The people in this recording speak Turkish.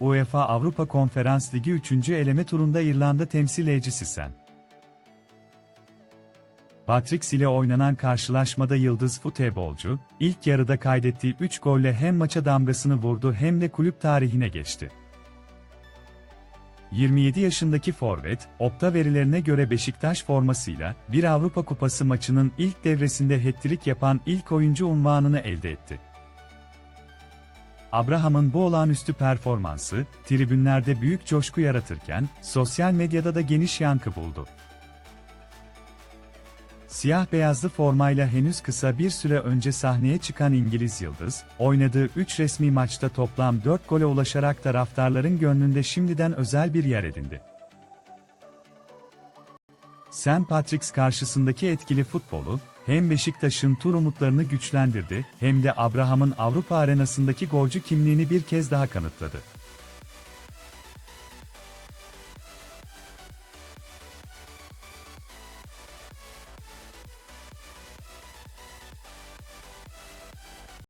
UEFA Avrupa Konferans Ligi 3. eleme turunda İrlanda temsilcisi sen. Patrick ile oynanan karşılaşmada yıldız futbolcu, ilk yarıda kaydettiği 3 golle hem maça damgasını vurdu hem de kulüp tarihine geçti. 27 yaşındaki forvet, Opta verilerine göre Beşiktaş formasıyla bir Avrupa Kupası maçının ilk devresinde hat-trick yapan ilk oyuncu unvanını elde etti. Abraham'ın bu olağanüstü performansı, tribünlerde büyük coşku yaratırken, sosyal medyada da geniş yankı buldu. Siyah beyazlı formayla henüz kısa bir süre önce sahneye çıkan İngiliz Yıldız, oynadığı 3 resmi maçta toplam 4 gole ulaşarak taraftarların gönlünde şimdiden özel bir yer edindi. St. Patrick's karşısındaki etkili futbolu, hem Beşiktaş'ın tur umutlarını güçlendirdi, hem de Abraham'ın Avrupa arenasındaki golcü kimliğini bir kez daha kanıtladı.